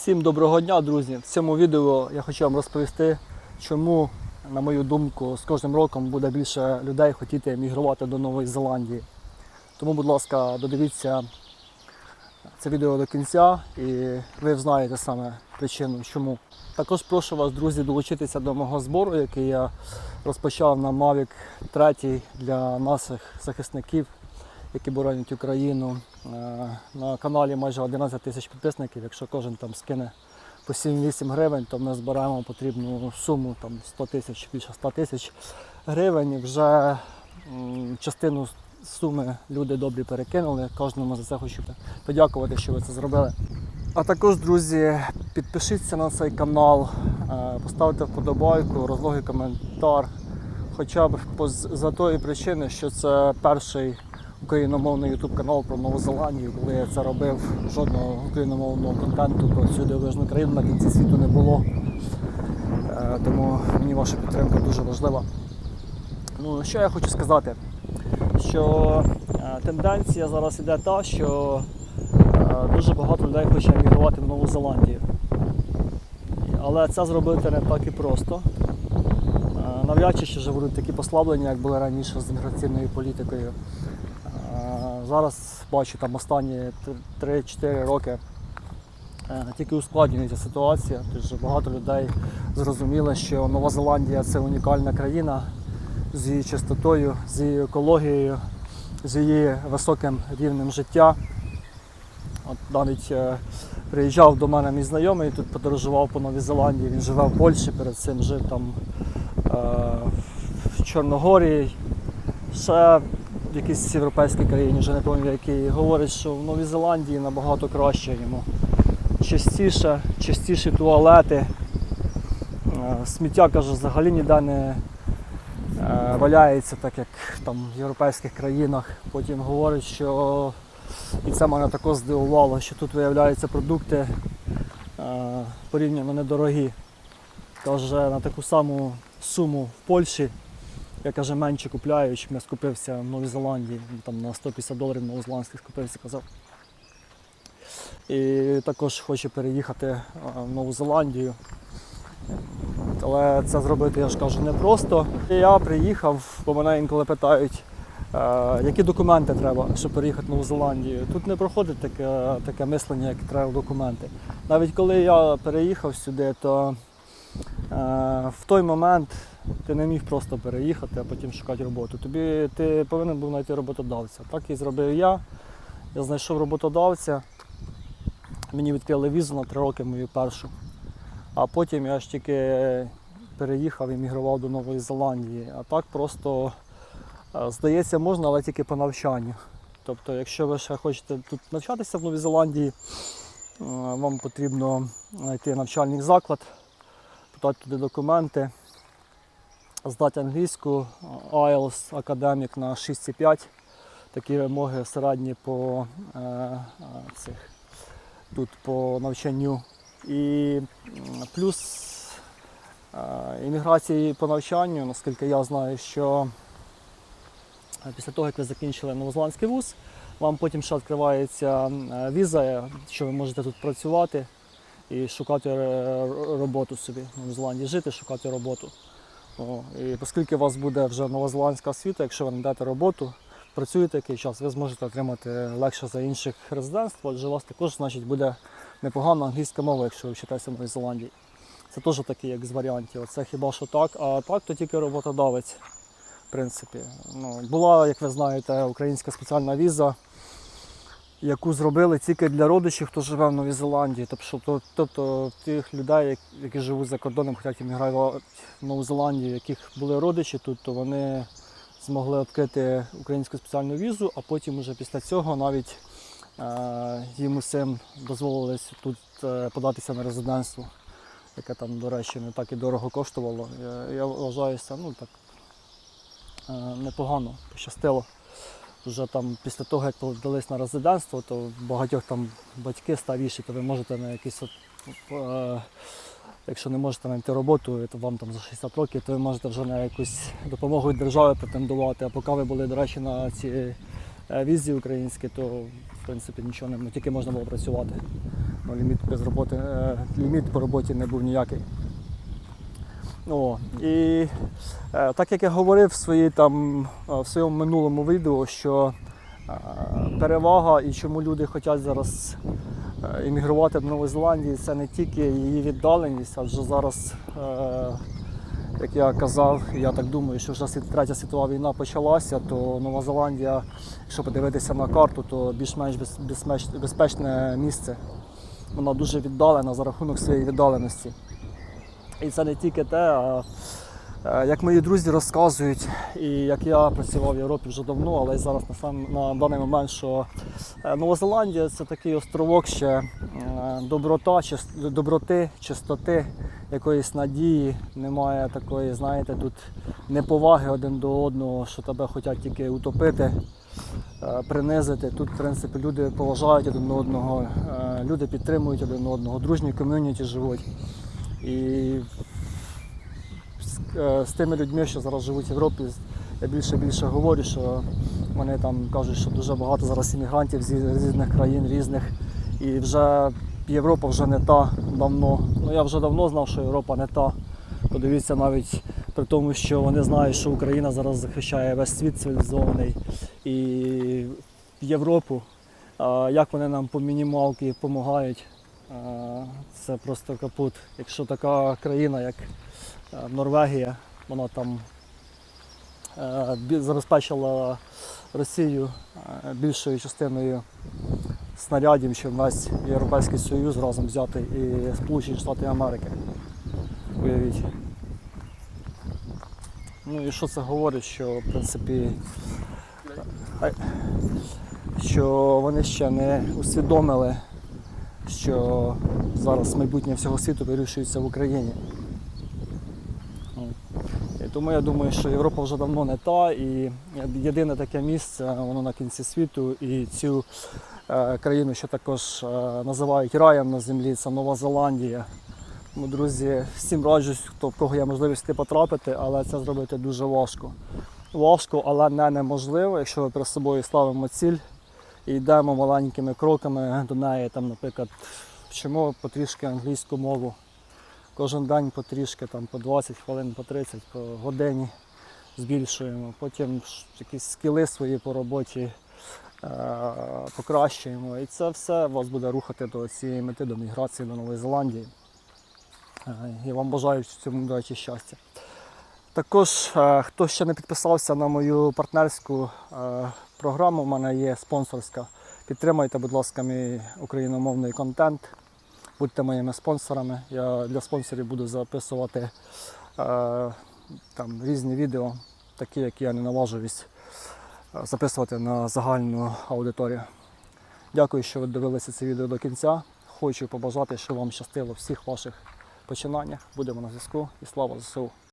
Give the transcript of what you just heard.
Всім доброго дня, друзі! В цьому відео я хочу вам розповісти, чому, на мою думку, з кожним роком буде більше людей хотіти емігрувати до Нової Зеландії. Тому, будь ласка, додивіться це відео до кінця і ви знаєте саме причину, чому. Також прошу вас, друзі, долучитися до мого збору, який я розпочав на Mavic 3 для наших захисників, які боронять Україну. Е, На каналі майже 11 тисяч підписників. Якщо кожен там скине по 7-8 гривень, то ми збираємо потрібну суму там 100 тисяч, більше 100 тисяч гривень. Вже частину суми люди добрі перекинули. Кожному за це хочу подякувати, що ви це зробили. А також, друзі, підпишіться на цей канал, е, поставте вподобайку, розлогий коментар. Хоча б за тої причини, що це перший україномовний YouTube канал про Нову Зеландію. Коли я це робив, жодного україномовного контенту про цю дивовижну країну на кінці світу не було. Е, Тому мені ваша підтримка дуже важлива. Ну, що я хочу сказати? Що е, тенденція зараз іде та, що е, дуже багато людей хоче емігрувати в Нову Зеландію. Але це зробити не так і просто. Навряд чи ще будуть такі послаблення, як були раніше з міграційною політикою. Зараз бачу там останні 3-4 роки е, тільки ускладнюється ситуація. Тож багато людей зрозуміли, що Нова Зеландія це унікальна країна з її чистотою, з її екологією, з її високим рівнем життя. От навіть е, приїжджав до мене мій знайомий, тут подорожував по Новій Зеландії. Він живе в Польщі, перед цим жив там е, в Чорногорії, ще в якійсь європейській країні, вже не пам'ятаю який. Говорить, що в Новій Зеландії набагато краще йому. Чистіше, чистіші туалети. Е, Сміття каже, взагалі ніде не е, валяється, так як там в європейських країнах. Потім говорить, що і це мене також здивувало, що тут виявляються продукти е, порівняно недорогі. Каже, на таку саму суму в Польщі, я каже, менше купляю, чим я скупився в Новій Зеландії. Там на 150 доларів новозеландських скупився, казав. І також хоче переїхати е, в Нову Зеландію. Але це зробити, я ж кажу, непросто. Я приїхав, бо мене інколи питають, е, які документи треба, щоб переїхати в Нову Зеландію. Тут не проходить таке, таке мислення, як треба документи. Навіть коли я переїхав сюди, то в той момент ти не міг просто переїхати, а потім шукати роботу. Тобі ти повинен був знайти роботодавця. Так і зробив я. Я знайшов роботодавця. Мені відкрили візу на три роки мою першу. А потім я ж тільки переїхав і мігрував до Нової Зеландії. А так просто е, здається можна, але тільки по навчанню. Тобто, якщо ви ще хочете тут навчатися в Новій Зеландії, е, вам потрібно знайти навчальний заклад, подати туди документи, здати англійську, IELTS академік на 6,5. Такі вимоги середні по е, е, цих тут по навчанню. І плюс е, імміграції по навчанню, наскільки я знаю, що е, після того, як ви закінчили новозеландський вуз, вам потім ще відкривається е, віза, що ви можете тут працювати і шукати е, роботу собі в Новій Зеландії, жити, шукати роботу. О, і оскільки у вас буде вже новозеландська освіта, якщо ви знайдете роботу, працюєте який час, ви зможете отримати легше за інших резидентств, адже у вас також значить, буде непогана англійська мова, якщо ви вчитеся в Новій Зеландії. Це теж такий як з варіантів. Це хіба що так, а так то тільки роботодавець. В принципі. Ну, була, як ви знаєте, українська спеціальна віза, яку зробили тільки для родичів, хто живе в Новій Зеландії. Тобто, тобто тих людей, які живуть за кордоном, хочуть іммігрувати в Нову Зеландію, яких були родичі тут, то вони змогли відкрити українську спеціальну візу, а потім уже після цього навіть е, їм усім дозволилось тут е, податися на резидентство, яке там, до речі, не так і дорого коштувало. Я, я вважаю, це ну, так, е, непогано, пощастило. Вже там після того, як подались на резидентство, то багатьох там батьки старіші, то ви можете на якісь от, е, Якщо не можете знайти роботу, то вам там за 60 років, то ви можете вже на якусь допомогу від держави претендувати. А поки ви були, до речі, на ці е, візі українські, то в принципі нічого не тільки можна було працювати. Ну, ліміт, без роботи, е, ліміт по роботі не був ніякий. О, і е, так як я говорив в, своїй, там, е, в своєму минулому відео, що е, перевага і чому люди хочуть зараз іммігрувати до Нової Зеландії, це не тільки її віддаленість, адже зараз, як я казав, я так думаю, що вже третя світова війна почалася, то Нова Зеландія, якщо подивитися на карту, то більш-менш безпечне місце. Вона дуже віддалена за рахунок своєї віддаленості. І це не тільки те, а як мої друзі розказують, і як я працював в Європі вже давно, але й зараз на, сам, на даний момент, що е, Нова Зеландія це такий островок ще е, доброта, доброти, чистоти, якоїсь надії. Немає такої, знаєте, тут неповаги один до одного, що тебе хочуть тільки утопити, е, принизити. Тут, в принципі, люди поважають один одного, люди підтримують один одного, дружні ком'юніті живуть. І з, е, з тими людьми, що зараз живуть в Європі, я більше і більше говорю, що вони там кажуть, що дуже багато зараз іммігрантів з різних країн, різних. І вже Європа вже не та давно. Ну я вже давно знав, що Європа не та. Подивіться навіть при тому, що вони знають, що Україна зараз захищає весь світ цивілізований і Європу. Як вони нам по мінімалки допомагають, це просто капут. Якщо така країна, як е, Норвегія, вона там е, забезпечила Росію е, більшою частиною снарядів, що весь Європейський Союз разом взяти і Сполучені Штати Америки. Уявіть. Ну і що це говорить, що в принципі е, що вони ще не усвідомили, що зараз майбутнє всього світу вирішується в Україні. І тому я думаю, що Європа вже давно не та, і єдине таке місце, воно на кінці світу, і цю е, країну, що також е, називають раєм на землі, це Нова Зеландія. Тому, друзі, всім раджусь, хто в кого є можливість потрапити, але це зробити дуже важко. Важко, але не неможливо, якщо ми перед собою ставимо ціль і йдемо маленькими кроками до неї, там, наприклад, вчимо потрішки англійську мову. Кожен день потрішки, там, по 20 хвилин, по 30, по годині збільшуємо. Потім якісь скіли свої по роботі е- покращуємо. І це все вас буде рухати до цієї мети, до міграції до Нової Зеландії. Е, І вам бажаю цьому, до щастя. Також, е, хто ще не підписався на мою партнерську е, програму, в мене є спонсорська. Підтримайте, будь ласка, мій україномовний контент. Будьте моїми спонсорами. Я для спонсорів буду записувати е, там, різні відео, такі, які я не наважуюсь е, записувати на загальну аудиторію. Дякую, що ви дивилися це відео до кінця. Хочу побажати, щоб вам щастило всіх ваших починаннях. Будемо на зв'язку і слава ЗСУ!